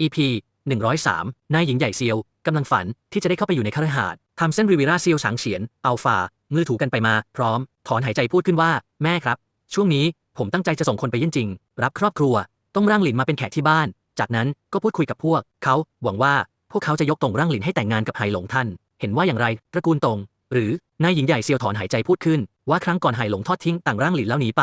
EP 103 นายหญิงใหญ่เซียวกำลังฝันที่จะได้เข้าไปอยู่ในคฤหาสน์ทำเส้นริวิราเซียวฉางเฉียนอัลฟามือถูกันไปมา พร้อม ถอนหายใจพูดขึ้นว่า แม่ครับ ช่วงนี้ผมตั้งใจจะส่งคนไปเยี่ยนจริง รับครอบครัว ต้องร่างหลินมาเป็นแขกที่บ้าน จากนั้นก็พูดคุยกับพวก เขาหวังว่าพวกเขาจะยกตรงร่างหลินให้แต่งงานกับไหหลงท่าน เห็นว่าอย่างไรตระกูลตรง หรือนายหญิงใหญ่เซียวถอนหายใจพูดขึ้น ว่าครั้งก่อนไหหลงทอดทิ้งต่างร่างหลินแล้วหนีไป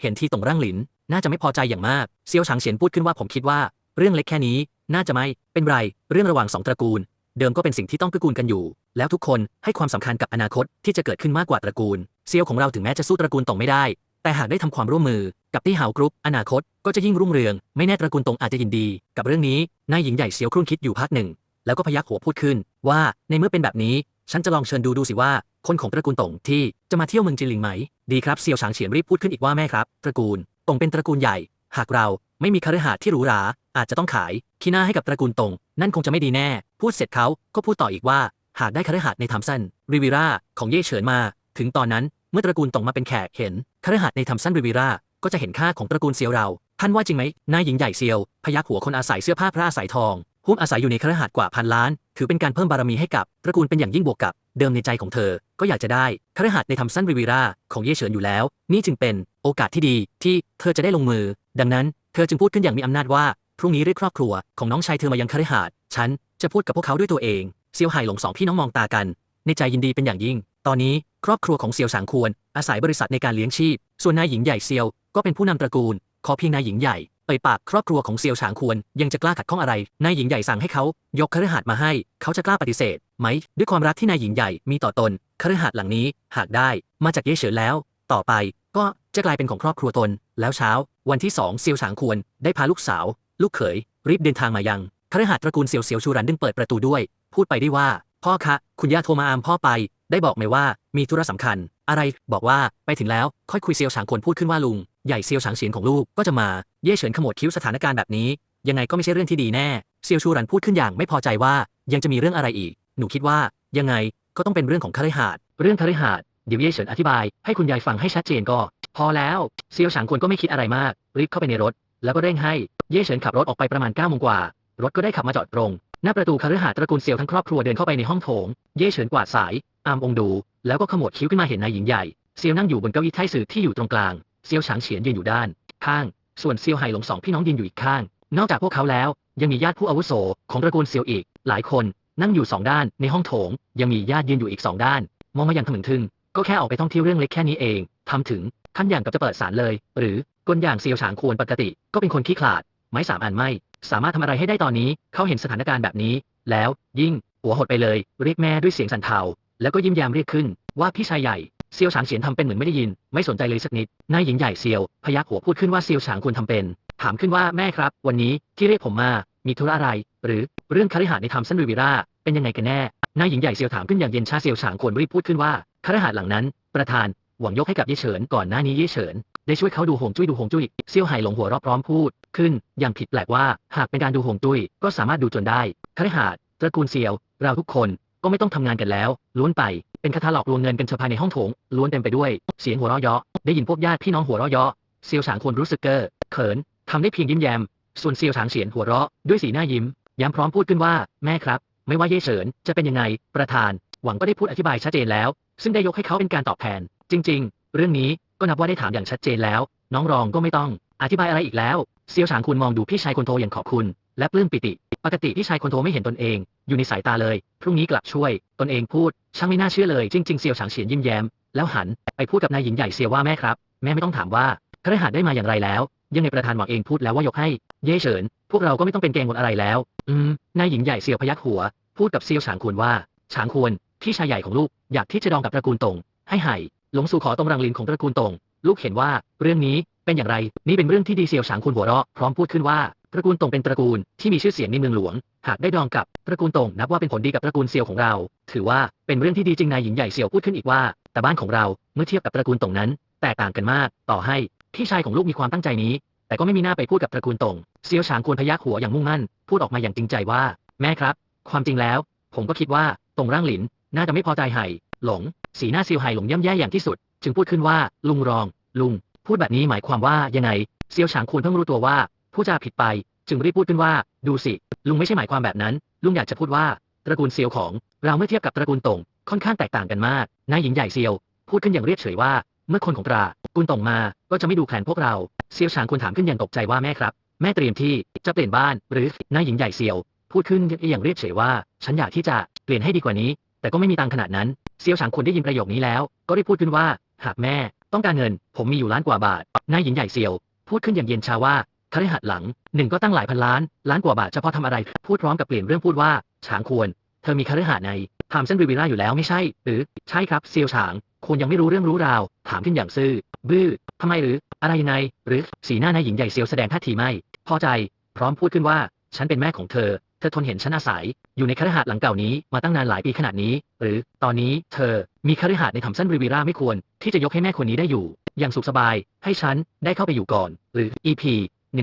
เห็นที่ตรงร่างหลินน่าจะไม่พอใจอย่างมากเซียวฉางเฉียนพูดขึ้นว่าผมคิดว่า เรื่องเล็กแค่นี้ น่าจะไม่เป็นไร เรื่องระหว่างสองตระกูล เดิมก็เป็นสิ่งที่ต้องเกื้อกูลกันอยู่ แล้วทุกคนให้ความสำคัญกับอนาคตที่จะเกิดขึ้นมากกว่าตระกูล เซียวของเราถึงแม้จะสู้ตระกูลตงไม่ได้ แต่หากได้ทำความร่วมมือกับที่หาวกรุ๊ปอนาคตก็จะยิ่งรุ่งเรือง ไม่แน่ตระกูลตงอาจจะยินดี กับเรื่องนี้นายหญิงใหญ่เซียวครุ่นคิดอยู่พักหนึ่ง แล้วก็พยักหัวพูดขึ้น ว่าในเมื่อเป็นแบบนี้ ฉันจะลองเชิญดูดูสิว่า คนของตระกูลตงที่จะมาเที่ยวเมืองจินหลิงไหม ดีครับเซียวฉางเฉียนรีบพูดขึ้นอีกว่าแม่ครับ ตระกูลตงเป็นตระกูลใหญ่ หากเราไม่มีคฤหาสน์ที่หรูหราอาจจะต้องขาย ขี้หน้าให้กับตระกูลตงนั่นคงจะไม่ดีแน่ พูดเสร็จเขาก็พูดต่ออีกว่า หากได้คฤหาสน์ในทัมซันริวิราของเย่เฉินมา ถึงตอนนั้นเมื่อตระกูลตงมาเป็นแขกเห็นคฤหาสน์ในทัมซันริวิราก็จะเห็นค่าของตระกูลเซียวเรา ท่านว่าจริงไหมนายหญิงใหญ่เซียว พยักหัวคนอาศัยเสื้อผ้าพระอาศัยทองหุ้มอาศัยอยู่ในคฤหาสน์กว่าพันล้าน ถือเป็นการเพิ่มบารมีให้กับตระกูลเป็นอย่างยิ่งบวกกับ เดิมในใจของเธอ ก็อยากจะได้คฤหาสน์ในทัมซันริวิราของเย่เฉินอยู่แล้ว นี่จึงเป็นโอกาสที่ดีที่เธอจะได้ลงมือ ดังนั้น เธอจึงพูดขึ้นอย่างมีอำนาจว่า พรุ่งนี้เรียกครอบครัวของน้องชายเธอมายังคฤหาสน์ฉันจะพูดกับพวกเขาด้วยตัวเองเซียวไห่หลงสองพี่น้องมองตากัน ในใจยินดีเป็นอย่างยิ่ง ตอนนี้ครอบครัวของเซียวฉางควร อาศัยบริษัทในการเลี้ยงชีพ ส่วนนายหญิงใหญ่เซียวก็เป็นผู้นำตระกูล ขอเพียงนายหญิงใหญ่เอ่ยปากครอบครัวของเซียวฉางควร ยังจะกล้าขัดข้องอะไร นายหญิงใหญ่สั่งให้เขา ยกคฤหาสน์มาให้ เขาจะกล้าปฏิเสธ ไหม ด้วยความรักที่นายหญิงใหญ่มีต่อตนคฤหาสน์หลังนี้ หากได้มาจากเย่เฉินแล้ว ต่อไปก็จะกลายเป็นของครอบครัวตน แล้วเช้า วันที่สองเซียวฉางควรได้พาลูกสาว ลูกเขย รีบเดินทางมายังคฤหาสน์ตระกูลเซียวเซียวชูรันดึงเปิดประตูด้วย พูดไปได้ว่า พ่อคะ คุณย่าโทรมาอามพ่อไป ได้บอกไหมว่ามีธุระสำคัญ อะไรบอกว่าไปถึงแล้วค่อยคุยเซียวฉางควรพูดขึ้นว่าลุง ใหญ่เซียวฉางเฉียนของลูกก็จะมา เย่เฉินขมวดคิ้วสถานการณ์แบบนี้ ยังไงก็ไม่ใช่เรื่องที่ดีแน่เซียวชูรันพูดขึ้นอย่างไม่พอใจว่ายังจะมีเรื่องอะไรอีก หนูคิดว่า ยังไงก็ต้องเป็นเรื่องของคฤหาสน์เรื่องคฤหาสน์เดี๋ยวเย่เฉินอธิบายให้คุณยายฟังให้ชัดเจนก็ พอแล้วเซียวฉางควรก็ไม่คิดอะไรมากรีบเข้าไปในรถ แล้วก็เร่งให้ เย่เฉินขับรถออกไปประมาณ9ก้าโมงกว่า รถก็ได้ขับมาจอดตรง หน้าประตูคฤหาสน์ตระกูลเซียวทั้งครอบครัวเดินเข้าไปในห้องโถง เย่เฉินกวาดสาย อามองดู แล้วก็ขมวดคิ้วขึ้นมาเห็นนายหญิงใหญ่ เซียวนั่งอยู่บนเก้าอี้ไท่สื่อที่อยู่ตรงกลาง เซียวฉางเฉียนยืนอยู่ด้าน ข้าง ส่วนเซียวไห่หลงสองพี่น้องยืนอยู่อีกข้าง นอกจากพวกเขาแล้ว ยังมีญาติผู้อาวุโสของตระกูลเซียวอีก หลายคนนั่งอยู่สองด้านในห้องโถง ยังมีญาติยืนอยู่อีกสองด้าน มองมาอย่างถมึงทึงก็แค่ออกไปท่องเที่ยวเรื่องเล็กแค่นี้เองทำถึงขั้นอย่างกับจะเปิดศาลเลย หรือกลอย่างเซียวฉางควรปกติ ก็เป็นคนขี้ขลาด ไม้สามอันไม่ สามารถทำอะไรให้ได้ตอนนี้ เขาเห็นสถานการณ์แบบนี้ แล้วยิ่ง หัวหดไปเลย เรียกแม่ด้วยเสียงสั่นเทา แล้วก็ยิ้มแย้มเรียกขึ้น ว่าพี่ชายใหญ่เซียวฉางเฉียนทำเป็นเหมือนไม่ได้ยิน ไม่สนใจเลยสักนิดนายหญิงใหญ่เซียว พยักหัวพูดขึ้นว่าเซียวฉางควรทำเป็น ถามขึ้นว่าแม่ครับ วันนี้ที่เรียกผมมา มีธุระอะไร หรือเรื่องคฤหาสน์ในทำซันริวิราเป็นยังไงกันแน่นายหญิงใหญ่เซียวถามขึ้นอย่างเย็นชาเซียวฉางควรรีบพูดขึ้นว่าคฤหาสหลังนั้น ประธานหวังยกให้กับเย่เฉินก่อนหน้านี้เย่เฉิน ได้ช่วยเขาดูหงจุ้ยดูหงจุ้ยเซี่ยวไห่หลงหัวเรอบพร้อมพูด ขึ้น อย่างผิดแปลกว่า หากเป็นการดูหงจุ้ยก็สามารถดูจนได้คฤหาสน์ตระกูลเซียว เราทุกคนก็ไม่ต้องทำงานกันแล้ว ล้วนไปเป็นคาถาหลอกลวงเงินกันเฉพาะในห้องโถง ล้วนเต็มไปด้วย เสียงหัวเราะเยาะได้ยินพวกญาติพี่น้องหัวเราะเยาะเซียวฉางควรรู้สึกเกอเขินทำได้เพียงยิ้มแย้มส่วนเซียวฉางเฉียนหัวเราะด้วยสีหน้ายิ้มย้ำพร้อมพูดขึ้นว่าแม่ครับ ไม่ว่าเย่เฉินจะเป็นยังไง ประธาน หวังก็ได้พูดอธิบายชัดเจนแล้ว ซึ่งได้ยกให้เขาเป็นการตอบแทน จริง ๆ เรื่องนี้ก็นับว่าได้ถามอย่างชัดเจนแล้ว น้องรองก็ไม่ต้อง อธิบายอะไรอีกแล้วเซียวฉางคุณมองดูพี่ชายคนโตอย่างขอบคุณ และปลื้มปิติ ปกติพี่ชายคนโตไม่เห็นตนเอง อยู่ในสายตาเลย พรุ่งนี้กลับช่วย ตนเองพูด ช่างไม่น่าเชื่อเลย จริงๆเซียวฉางเฉียนยิ้มแย้ม แล้วหันไปพูดกับนายหญิงใหญ่เซียวว่าแม่ครับ แม่ไม่ต้องถามว่าคฤหาสได้มาอย่างไรแล้ว ยังไงประธานหวังเองพูดแล้วว่ายกให้ เย่เฉิน พวกเราก็ไม่ต้องเป็นเกงหมดอะไรแล้ว อืม นายหญิงใหญ่เซียวพยักหัว พูดกับเซียวฉางควรว่า ฉางควรพี่ชายใหญ่ของลูก อยากที่จะดองกับตระกูลตงให้ไห่ หลงสู่ขอตรงรังลินของตระกูลตงลูกเห็นว่า เรื่องนี้เป็นอย่างไร นี่เป็นเรื่องที่ดีเซียวฉางควรหัวเราะพร้อมพูดขึ้นว่าตระกูลตงเป็นตระกูลที่มีชื่อเสียงในเมืองหลวง หากได้ดองกับตระกูลตงนับว่าเป็นผลดีกับตระกูลเซียวของเรา ถือว่าเป็นเรื่องที่ดีจริงนายหญิงใหญ่เซียวพูดขึ้นอีกว่า แต่บ้านของเราเมื่อเทียบกับตระกูลตงนั้น แตกต่างกันมาก ต่อให้พี่ชายของลูกมีความตั้งใจนี้ แต่ก็ไม่มีหน้าไปพูดกับตระกูลตงเซียวฉางควรพยักหัวอย่างมุ่งมั่น พูดออกมาอย่างจริงใจว่า แม่ครับ ความจริงแล้ว ผมก็คิดว่าตงร่างหลินน่าจะไม่พอใจไห่ หลง สีหน้าเซียวไห่หลงย่ำแย่อย่างที่สุด จึงพูดขึ้นว่า ลุงรอง ลุง พูดแบบนี้หมายความว่ายังไงเซียวฉางควรเพิ่งรู้ตัวว่าผู้จาผิดไป จึงรีบพูดขึ้นว่า ดูสิ ลุงไม่ใช่หมายความแบบนั้น ลุงอยากจะพูดว่าตระกูลเซียวของ เราเมื่อเทียบกับตระกูลตงค่อนข้างแตกต่างกันมากนายหญิงใหญ่เซียว พูดขึ้นอย่างเรียบเฉยว่า เมื่อคนของตระกูลตงมาก็จะไม่ดูแคลนพวกเราเซียวฉางควรถามขึ้นอย่างตกใจว่าแม่ครับ แม่เตรียมที่จะเปลี่ยนบ้านหรือนายหญิงใหญ่เซียว พูดขึ้นอย่างเรียบเฉยว่า ฉันอยากที่จะเปลี่ยนให้ดีกว่านี้ แต่ก็ไม่มีตังขนาดนั้น เซียวฉางควรได้ยินประโยคนี้แล้ว ก็ได้พูดขึ้นว่า หากแม่ต้องการเงิน ผมมีอยู่ล้านกว่าบาท นายหญิงใหญ่เซียว พูดขึ้นอย่างเย็นชาว่าคฤหัสถ์หลังหนึ่งก็ตั้งหลายพันล้าน ล้านกว่าบาทเฉพาะทำอะไร พูดพร้อมกับเปลี่ยนเรื่องพูดว่า ฉางควร เธอมีคฤหัสถ์ในทำเส้นริวิล่าอยู่แล้วไม่ใช่ หรือ ใช่ครับเซียวฉางควรยังไม่รู้เรื่องรู้ราว ถามขึ้นอย่างซื่อ บื้อทำไมหรือ อะไรยังไงหรือ สีหน้านายหญิงใหญ่เซียวแสดงท่าทีไม่ พอใจ พร้อมพูดขึ้นว่า ฉันเป็นแม่ของเธอ ธอทนเห็นฉันอาศัย อยู่ในคฤหาสน์หลังเก่านี้มาตั้งนานหลายปีขนาดนี้ หรือตอนนี้เธอมีคฤหาสน์ในทำสั้นริวิราไม่ควร ที่จะยกให้แม่คนนี้ได้อยู่ อย่างสุขสบาย ให้ฉันได้เข้าไปอยู่ก่อน หรือ EP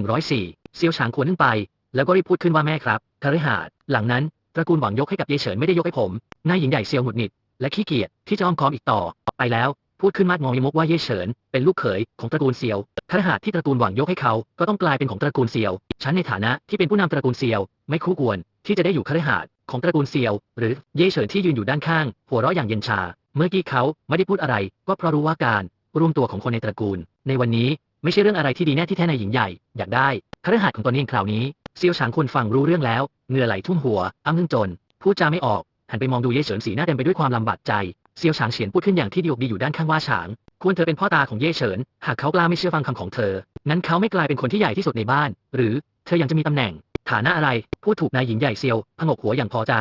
104เซียวฉางควรขึ้นไป แล้วก็รีบพูดขึ้นว่าแม่ครับคฤหาสน์หลังนั้นตระกูลหวังยกให้กับเยเฉินไม่ได้ยกให้ผมนายหญิงใหญ่เซียวหงุดหงิดและขี้เกียจที่จะอ้อมค้อมอีกต่อไปแล้ว พูดขึ้นมาดงอยมกว่าเย่เฉิน เป็นลูกเขยของตระกูลเซียวคฤหาสน์ที่ตระกูลหวังยกให้เขา ก็ต้องกลายเป็นของตระกูลเซียว ฉันในฐานะที่เป็นผู้นำตระกูลเซียว ไม่คู่ควรที่จะได้อยู่คฤหาสน์ของตระกูลเซียว หรือเย่เฉินที่ยืนอยู่ด้านข้าง หัวเราะอย่างเย็นชา เมื่อกี้เขาไม่ได้พูดอะไร ก็เพราะรู้ว่าการรวมตัวของคนในตระกูล ในวันนี้ไม่ใช่เรื่องอะไรที่ดีแน่ที่แท้ในหญิงใหญ่ อยากได้คฤหาสน์ของตนเองคราวนี้เซียวฉางควรฟังรู้เรื่องแล้วเหงื่อไหลทุ่มหัวอ้ำอึ้งจนพูดจาไม่ออกหันไปมองดูเย่เฉินสีหน้าเต็มไปด้วยความลำบากใจ เซียวฉางเฉียนพูดขึ้นอย่างที่ดีอกดีอยู่ด้านข้างว่าฉาง ควรเธอเป็นพ่อตาของเย่เฉิน หากเขากล้าไม่เชื่อฟังคำของเธองั้นเขาไม่กลายเป็นคนที่ใหญ่ที่สุดในบ้าน หรือเธอยังจะมีตำแหน่ง ฐานะอะไร พูดถูกนายหญิงใหญ่เซียวผงกหัวอย่างพอใจ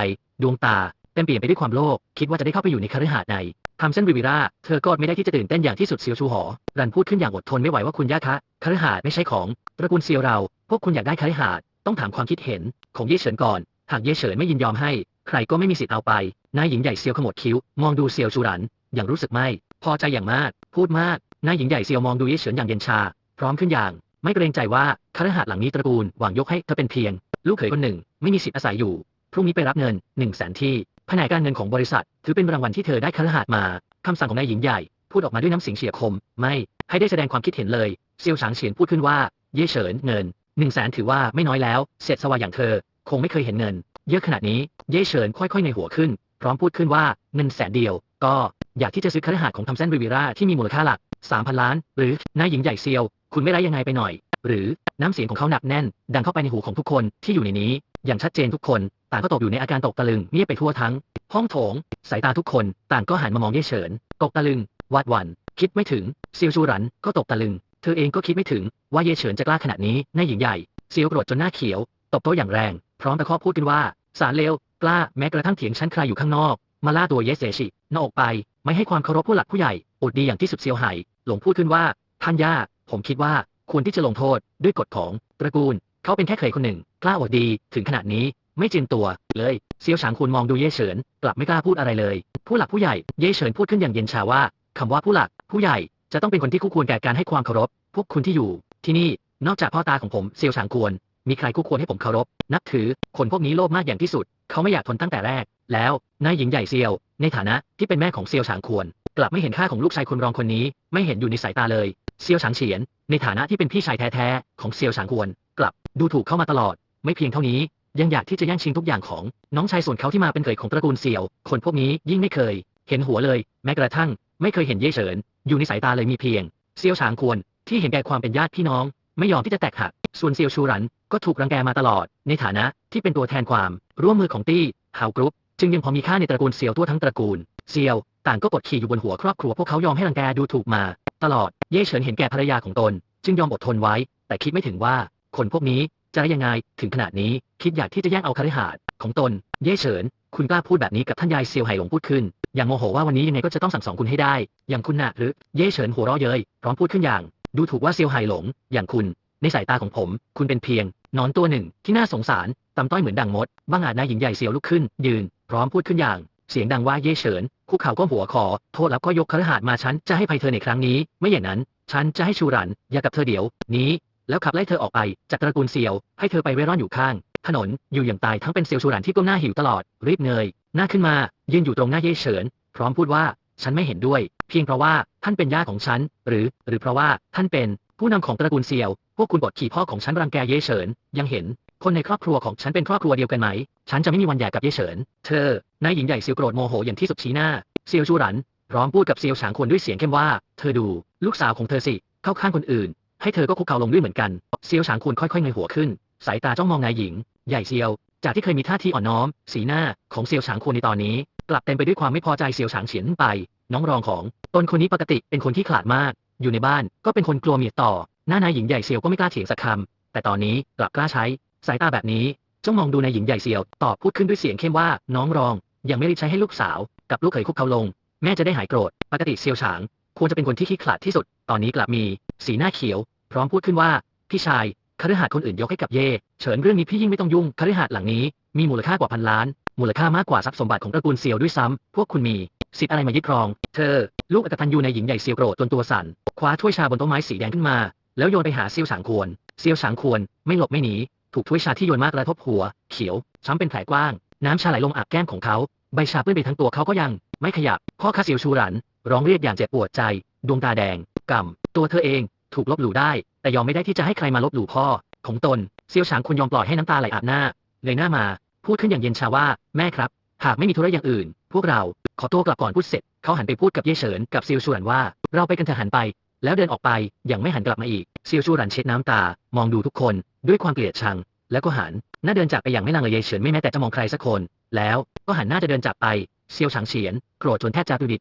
ดวงตาเต็มเปลี่ยมไปด้วยความโลภคิดว่าจะได้เข้าไปอยู่ในคฤหาสน์ในทำเส้นริวิราเธอก็อดไม่ได้ที่จะตื่นเต้นอย่างที่สุดเซียวชูหอ รันพูดขึ้นอย่างอดทนไม่ไหวว่าคุณย่าคะคฤหาสน์ไม่ใช่ของตระกูลเซียวเรา พวกคุณอยากได้คฤหาสน์ต้องถามความคิดเห็นของเย่เฉินก่อน หากเย่เฉินไม่ยินยอมให้ ใครก็ไม่มีสิทธิ์เอาไป นายหญิงใหญ่เซียวขมวดคิ้ว มองดูเซียวชูรัน อย่างรู้สึกไม่ พอใจอย่างมาก พูดมาก นายหญิงใหญ่เซียวมองดูเย่เฉินอย่างเย็นชา พร้อมขึ้นอย่าง ไม่เกรงใจว่าคฤหาสน์หลังนี้ตระกูลหวังยกให้เธอเป็นเพียง ลูกเขยคนหนึ่ง ไม่มีสิทธิ์อาศัยอยู่ พรุ่งนี้ไปรับเงิน1นึ่งแสนที่ แผนกการเงินของบริษัท ถือเป็นรางวัลที่เธอได้คฤหาสน์มา คำสั่งของนายหญิงใหญ่ พูดออกมาด้วยน้ำเสียงเฉียบคม ไม่ ให้ได้แสดงความคิดเห็นเลย เซียวฉางเฉียนพูดขึ้นว่า เย่เฉินเงินหนึ่งแสนถือว่าไม่น้อยแล้วเสร็จสวาอย่างเธอ คงไม่เคยเห็นเงิน เยอะขนาดนี้ เย่เฉินค่อยๆในหัวขึ้น พร้อมพูดขึ้นว่าเงินแสนเดียว ก็อยากที่จะซื้อคฤหาสน์ของทำเส้นริวิราที่มีมูลค่าหลักสามพันล้าน หรือนายหญิงใหญ่เซียว คุณไม่ร้ายยังไงไปหน่อย หรือน้ำเสียงของเขาหนักแน่น ดังเข้าไปในหูของทุกคนที่อยู่ในนี้ อย่างชัดเจนทุกคนต่างก็ตกอยู่ในอาการตกตะลึงเงียบไปทั่วทั้ง ห้องโถง สายตาทุกคนต่างก็หันมามองเย่เฉิน ตกตะลึงวาดหวันคิดไม่ถึงเซียวชูรันก็ตกตะลึง เธอเองก็คิดไม่ถึงว่าเย่เฉินจะกล้าขนาดนี้นายหญิงใหญ่เซียวโกรธจนหน้าเขียว ตบโต๊ะอย่างแรง พร้อมตะคอกพูดขึ้นว่า สารเลว กล้า แม้กระทั่งเถียงชั้นใครอยู่ข้างนอก มาล่าตัวเยสเซชิหน้าอกไป ไม่ให้ความเคารพผู้หลักผู้ใหญ่อดดีอย่างที่สุดเซียวไห่หลงพูดขึ้นว่า ท่านย่า ผมคิดว่า ควรที่จะลงโทษ ด้วยกฎของ ตระกูล เขาเป็นแค่เขยคนหนึ่ง กล้าอดดี ถึงขนาดนี้ ไม่จินตัว เลย เซียวฉางควรมองดูเย่เฉิน กลับไม่กล้าพูดอะไรเลย ผู้หลักผู้ใหญ่ เย่เฉินพูดขึ้นอย่างเย็นชาว่าคำว่าผู้หลัก ผู้ใหญ่ จะต้องเป็นคนที่คู่ควรแก่การให้ความเคารพ พวกคุณที่อยู่ ที่นี่ นอกจากพ่อตาของผม เซียวฉางควร มีใครคู่ควรให้ผมเคารพ นับถือ คนพวกนี้โลภมากอย่างที่สุด เขาไม่อยากทนตั้งแต่แรก แล้วนายหญิงใหญ่เซียว ในฐานะที่เป็นแม่ของเซียวฉางควร กลับไม่เห็นค่าของลูกชายคนรองคนนี้ ไม่เห็นอยู่ในสายตาเลย เซียวฉางเฉียน ในฐานะที่เป็นพี่ชายแท้ๆของเซียวฉางควร กลับดูถูกเข้ามาตลอด ไม่เพียงเท่านี้ ยังอยากที่จะแย่งชิงทุกอย่างของ น้องชายส่วนเขาที่มาเป็นเขยของตระกูลเซียว คนพวกนี้ยิ่งไม่เคย เห็นหัวเลย แม้กระทั่ง ไม่เคยเห็นเย่เฉิน อยู่ในสายตาเลยมีเพียง เซียวฉางควรที่เห็นแก่ความเป็นญาติพี่น้อง ไม่ยอมที่จะแตกหัก ส่วนเซียวชูรันก็ถูกรังแกมาตลอด ในฐานะที่เป็นตัวแทนความร่วมมือของตี้ฮาวกรุ๊ปจึงยังพอมีค่าในตระกูลเซียวทั่วทั้งตระกูล เซียว ต่างก็กดขี่อยู่บนหัวครอบครัวพวกเขายอมให้รังแกดูถูกมา ตลอด เย่เฉินเห็นแก่ภรรยาของตน จึงยอมอดทนไว้ แต่คิดไม่ถึงว่า คนพวกนี้จะได้ยังไงถึงขนาดนี้คิดอยากที่จะแย่งเอาคฤหาสน์ของตน เย่เฉิน คุณกล้าพูดแบบนี้กับท่านยายเซียวไหหลงพูดขึ้น อย่างโมโหว่าวันนี้ยังไงก็จะต้องสั่งสอนคุณให้ได้ อย่างคุณน่ะหรือเย่เฉินหัวเราะเย้ยพร้อมพูดขึ้นอย่าง ดูถูกว่าเซียวไหหลง อย่างคุณ ในสายตาของผม คุณเป็นเพียงนอนตัวหนึ่งที่น่าสงสารตำต้อยเหมือนดังมดบ้างอาจนายหญิงใหญ่เซียวลุกขึ้น ยืน พร้อมพูดขึ้นอย่าง เสียงดังว่าเย่เฉินคุกเข่าก้มหัวขอ โทษแล้วก็ยกคฤหาสน์มาฉันจะให้ภัยเธอในครั้งนี้ ไม่อย่างนั้น ฉันจะให้ชูรันอย่ากับเธอเดี๋ยว นี้ แล้วขับไล่เธอออกไปจากตระกูลเซียว ให้เธอไปเร่ร่อนอยู่ข้าง ถนนอยู่อย่างตายทั้งเป็นเซียวชูรันที่ก้มหน้าหิวตลอดรีบเงยหน้าขึ้นมา ยืนอยู่ตรงหน้าเย่เฉิน พร้อมพูดว่า ฉันไม่เห็นด้วย เพียงเพราะว่าท่านเป็นญาติของฉัน หรือ หรือเพราะว่าท่านเป็น ผู้นำของตระกูลเซียว พวกคุณบดขี่พ่อของฉันรังแกเย่เฉิน ยังเห็น คนในครอบครัวของฉันเป็นครอบครัวเดียวกันไหม ฉันจะไม่มีวันหย่ากับเย่เฉิน เธอ นายหญิงใหญ่เซียวโกรธโมโหอย่างที่สุดชี้หน้า เซียวชูหรัน ร้อมพูดกับเซียวฉางควรด้วยเสียงเข้มว่า เธอดู ลูกสาวของเธอสิ เข้าข้างคนอื่น ให้เธอก็คุกเข่าลงด้วยเหมือนกัน เซียวฉางควรค่อยๆเงยหัวขึ้น สายตาจ้องมองนายหญิง ใหญ่เซียว จากที่เคยมีท่าทีอ่อนน้อม สีหน้าของเซียวฉางควรในตอนนี้ กลับเต็มไปด้วยความไม่พอใจเซียวฉางเฉียนไป น้องรองของตนคนนี้ปกติเป็นคนที่ขลาดมาก อยู่ในบ้านก็เป็นคนกลัวเมียต่อ หน้านายหญิงใหญ่เซียวก็ไม่กล้าเถียงสักคำแต่ตอนนี้กลับกล้าใช้ สายตาแบบนี้จ้องมองดูนายหญิงใหญ่เซียวตอบพูดขึ้นด้วยเสียงเข้มว่าน้องรอง ยังไม่รีบใช้ให้ลูกสาว กับลูกเขยคุกเขาลง แม่จะได้หายโกรธปกติเซียวฉาง ควรจะเป็นคนที่ขี้ขลาดที่สุด ตอนนี้กลับมี สีหน้าเขียว พร้อมพูดขึ้นว่า พี่ชายคฤหาสน์คนอื่นยกให้กับเย่เฉินเรื่องนี้พี่ยิ่งไม่ต้องยุ่งคฤหาสน์หลังนี้ มีมูลค่ากว่าพันล้าน มูลค่ามากกว่าทรัพย์สมบัติของตระกูลเซียวด้วยซ้ำพวกคุณมี สิทธิ์อะไรมายึดครอง เธอ ลูกอกตันยูในหญิงใหญ่เซียวโกรธจนตัวสั่น คว้าถ้วยชาบนโต๊ะไม้สีแดงขึ้นมา แล้วโยนไปหาเซียวฉางควรเซียวฉางควรไม่หลบไม่หนี ถูกถ้วยชาที่โยนมากระทบหัว เขียว ช้ำเป็นแผลกว้าง น้ำชาไหลลงอาบแก้มของเขา ใบชาเปื้อนไปทั้งตัวเขาก็ยัง ไม่ขยับ พ่อคาเซียวชูหรัน ร้องเรียกอย่างเจ็บปวดใจ ดวงตาแดงกำตัวเธอเองถูกลบหลู่ได้ แต่ยอมไม่ได้ที่จะให้ใครมาลบหลู่พ่อ ของตน เซียวฉางควรยอมปล่อยให้น้ำตาไหลอาบหน้าเงยหน้ามา พูดขึ้นอย่างเย็นชาว่า แม่ครับ หากไม่มีธุระอย่างอื่น พวกเราขอตัวกลับก่อนพูดเสร็จ เขาหันไปพูดกับเย่เฉินกับเซียวชวนว่า เราไปกันเถอะหันไป แล้วเดินออกไปอย่างไม่หันกลับมาอีกเซียวชูรันเช็ดน้ำตา มองดูทุกคนด้วยความเกลียดชัง แล้วก็หันหน้าเดินจากไปอย่างไม่ลังเลเย่เฉินไม่แม้แต่จะมองใครสักคน แล้วก็หันหน้าจะเดินจากไปเซียวฉางเฉียนโกรธจนแทบจะตุดิด